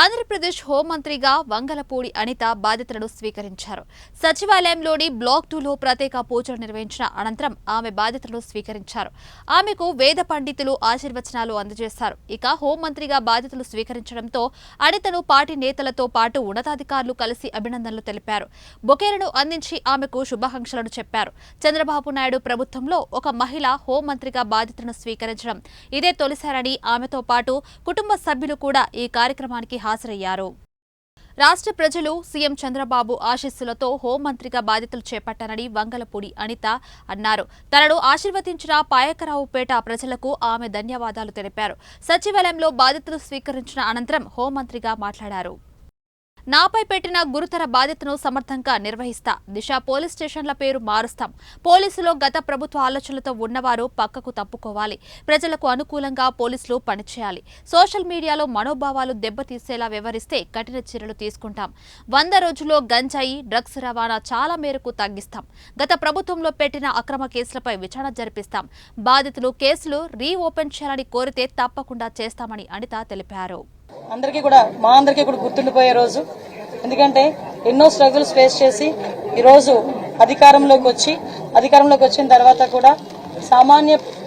ఆంధ్రప్రదేశ్ హోంమంత్రిగా వంగలపూడి అనిత బాధ్యతలను స్వీకరించారు. సచివాలయంలోని బ్లాక్ టూలో ప్రత్యేక పూజలు నిర్వహించిన అనంతరం ఆమె బాధ్యతలను స్వీకరించారు. ఆమెకు వేద పండితులు ఆశీర్వచనాలు అందజేశారు. ఇక హోంమంత్రిగా బాధ్యతలు స్వీకరించడంతో అనితను పార్టీ నేతలతో పాటు ఉన్నతాధికారులు కలిసి అభినందనలు తెలిపారు. బొకేలను అందించి ఆమెకు శుభాకాంక్షలను చెప్పారు. చంద్రబాబు నాయుడు ప్రభుత్వంలో ఒక మహిళ హోంమంత్రిగా బాధ్యతలను స్వీకరించడం ఇదే తొలిసారని ఆమెతో పాటు కుటుంబ సభ్యులు కూడా ఈ కార్యక్రమానికి హాజరయ్యారు. రాష్ట్ర ప్రజలు సీఎం చంద్రబాబు ఆశీస్సులతో హోంమంత్రిగా బాధ్యతలు చేపట్టానని వంగలపూడి అనిత అన్నారు. తనను ఆశీర్వదించిన పాయకరావుపేట ప్రజలకు ఆమె ధన్యవాదాలు తెలిపారు. సచివాలయంలో బాధ్యతలు స్వీకరించిన అనంతరం హోంమంత్రిగా మాట్లాడారు. నాపై పెట్టిన గురుతర బాధ్యతను సమర్థంగా నిర్వహిస్తా. దిశ పోలీస్ స్టేషన్ల పేరు మారుస్తాం. పోలీసులో గత ప్రభుత్వ ఆలోచనలతో ఉన్నవారు పక్కకు తప్పుకోవాలి. ప్రజలకు అనుకూలంగా పోలీసులు పనిచేయాలి. సోషల్ మీడియాలో మనోభావాలు దెబ్బతీసేలా వ్యవహరిస్తే కఠిన చర్యలు తీసుకుంటాం. వంద రోజుల్లో గంజాయి డ్రగ్స్ రవాణా చాలా మేరకు తగ్గిస్తాం. గత ప్రభుత్వంలో పెట్టిన అక్రమ కేసులపై విచారణ జరిపిస్తాం. బాధితులు కేసులు రీఓపెన్ చేయాలని కోరితే తప్పకుండా చేస్తామని అనిత తెలిపారు. అందరికీ కూడా మా అందరికీ కూడా గుర్తుండిపోయే రోజు. ఎందుకంటే ఎన్నో స్ట్రగుల్స్ ఫేస్ చేసి ఈరోజు అధికారంలోకి వచ్చి అధికారంలోకి వచ్చిన తర్వాత కూడా సామాన్య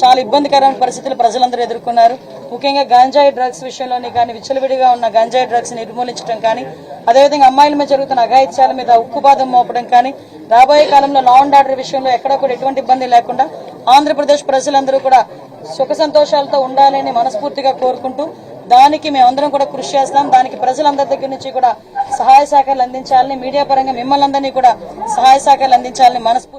చాలా ఇబ్బందికరమైన పరిస్థితులు ప్రజలందరూ ఎదుర్కొన్నారు. ముఖ్యంగా గంజాయి డ్రగ్స్ విషయంలోని కానీ విచ్చలవిడిగా ఉన్న గంజాయి డ్రగ్స్ నిర్మూలించడం కానీ అదేవిధంగా అమ్మాయిల మీద జరుగుతున్న అఘాయిత్యాల మీద ఉక్కుపాదం మోపడం కానీ రాబోయే కాలంలో లా అండ్ ఆర్డర్ విషయంలో ఎక్కడ కూడా ఎటువంటి ఇబ్బంది లేకుండా ఆంధ్రప్రదేశ్ ప్రజలందరూ కూడా సుఖ సంతోషాలతో ఉండాలని మనస్ఫూర్తిగా కోరుకుంటూ దానికి మేమందరం కూడా కృషి చేస్తాం. దానికి ప్రజలందరి దగ్గర నుంచి కూడా సహాయ సహకారాలు అందించాలని మీడియా పరంగా మిమ్మల్ని అందరినీ కూడా సహాయ సహకారాలు అందించాలని మనస్ఫూర్తి